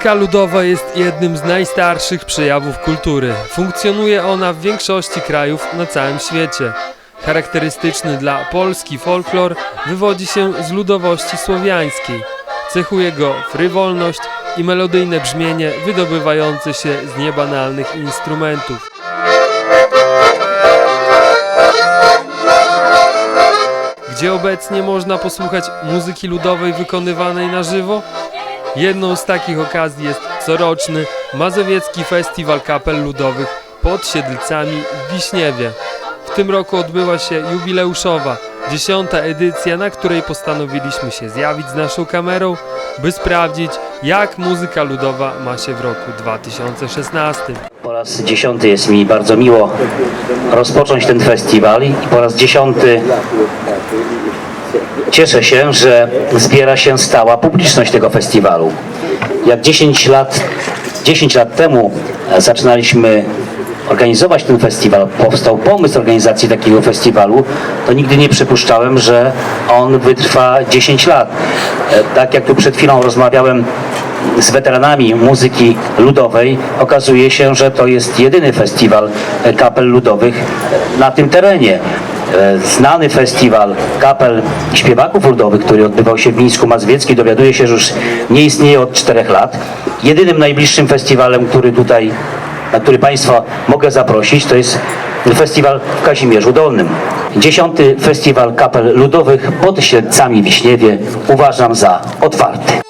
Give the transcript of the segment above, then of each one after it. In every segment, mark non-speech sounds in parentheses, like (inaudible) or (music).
Muzyka ludowa jest jednym z najstarszych przejawów kultury. Funkcjonuje ona w większości krajów na całym świecie. Charakterystyczny dla Polski folklor wywodzi się z ludowości słowiańskiej. Cechuje go frywolność i melodyjne brzmienie wydobywające się z niebanalnych instrumentów. Gdzie obecnie można posłuchać muzyki ludowej wykonywanej na żywo? Jedną z takich okazji jest coroczny Mazowiecki Festiwal Kapel Ludowych pod Siedlcami w Wiśniewie. W tym roku odbyła się jubileuszowa, dziesiąta edycja, na której postanowiliśmy się zjawić z naszą kamerą, by sprawdzić, jak muzyka ludowa ma się w roku 2016. Po raz dziesiąty jest mi bardzo miło rozpocząć ten festiwal i po raz dziesiąty cieszę się, że zbiera się stała publiczność tego festiwalu. Jak 10 lat, 10 lat temu zaczynaliśmy organizować ten festiwal, powstał pomysł organizacji takiego festiwalu, to nigdy nie przypuszczałem, że on wytrwa 10 lat. E, Tak jak tu przed chwilą rozmawiałem z weteranami muzyki ludowej, okazuje się, że to jest jedyny festiwal kapel ludowych e, na tym terenie. E, Znany festiwal kapel śpiewaków ludowych, który odbywał się w Mińsku Mazowieckim, dowiaduje się, że już nie istnieje od czterech lat. Jedynym najbliższym festiwalem, który tutaj, na który Państwa mogę zaprosić, to jest festiwal w Kazimierzu Dolnym. Dziesiąty festiwal kapel ludowych pod Siedlcami w Wiśniewie uważam za otwarty.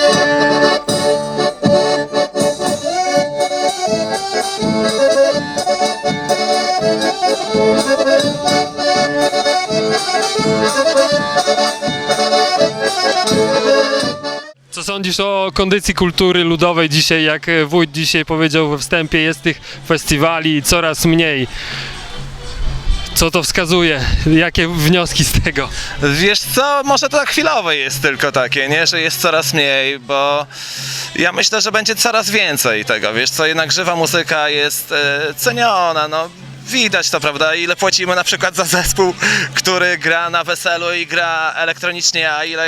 Co sądzisz o kondycji kultury ludowej dzisiaj, jak e, wójt dzisiaj powiedział we wstępie, jest tych festiwali coraz mniej. Co to wskazuje? Jakie wnioski z tego? Wiesz co, może to chwilowe jest tylko takie, nie? Że jest coraz mniej, bo ja myślę, że będzie coraz więcej tego, wiesz co, jednak żywa muzyka jest e, ceniona, no. Widać to, prawda? Ile płacimy na przykład za zespół, który gra na weselu i gra elektronicznie, a ile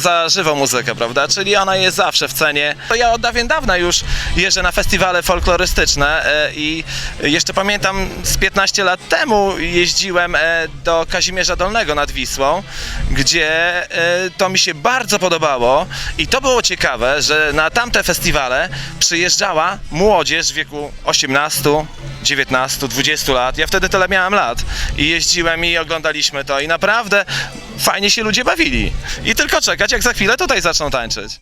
za żywą muzykę, prawda? Czyli ona jest zawsze w cenie. To ja od dawien dawna już jeżdżę na festiwale folklorystyczne e, i jeszcze pamiętam z 15 lat temu jeździłem e, do Kazimierza Dolnego nad Wisłą, gdzie e, to mi się bardzo podobało i to było ciekawe, że na tamte festiwale przyjeżdżała młodzież w wieku 18, 19, 20 lat. Ja wtedy tyle miałem lat i jeździłem i oglądaliśmy to i naprawdę fajnie się ludzie bawili. I tylko czekać, jak za chwilę tutaj zaczną tańczyć.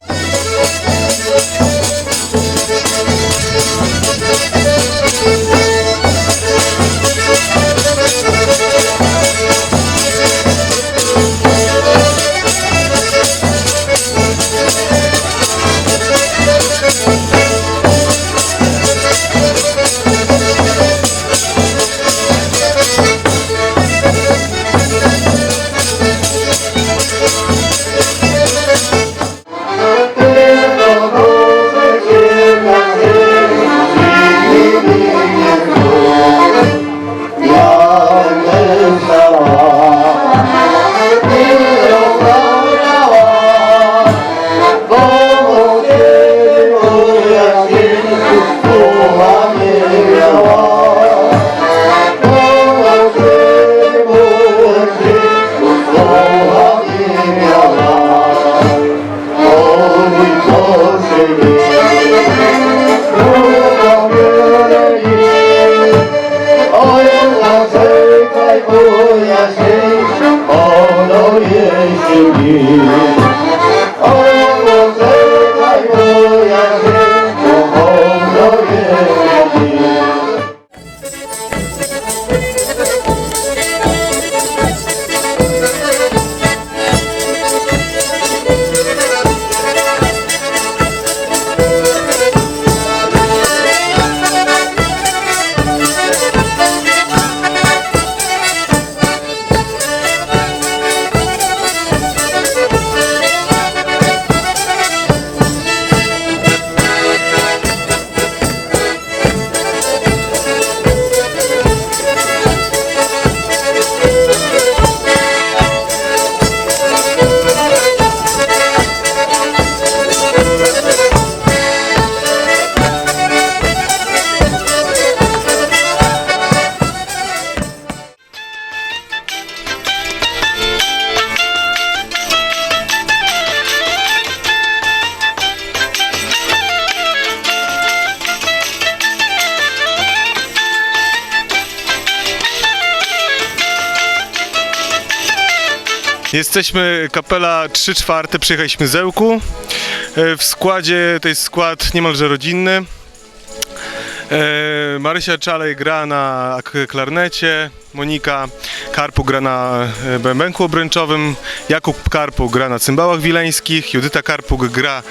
Jesteśmy kapela 3 czwarte, przyjechaliśmy z Ełku. E, W składzie, to jest skład niemalże rodzinny. E, Marysia Czalej gra na klarnecie, Monika Karpu gra na e, bębenku obręczowym, Jakub Karpu gra na cymbałach wileńskich, Judyta Karpuk gra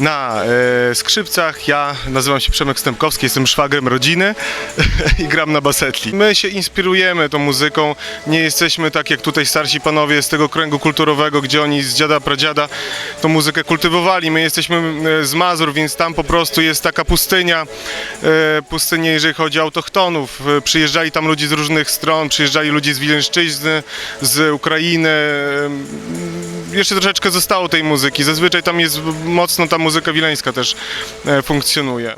na e, skrzypcach, ja nazywam się Przemek Stępkowski, jestem szwagrem rodziny (laughs) i gram na basetli. My się inspirujemy tą muzyką, nie jesteśmy tak jak tutaj starsi panowie z tego kręgu kulturowego, gdzie oni z dziada pradziada tą muzykę kultywowali. My jesteśmy e, z Mazur, więc tam po prostu jest taka pustynia, e, pustynia jeżeli chodzi o autochtonów. E, Przyjeżdżali tam ludzie z różnych stron, przyjeżdżali ludzie z Wileńszczyzny, z Ukrainy. Jeszcze troszeczkę zostało tej muzyki. Zazwyczaj tam jest mocno ta muzyka wileńska też e, funkcjonuje.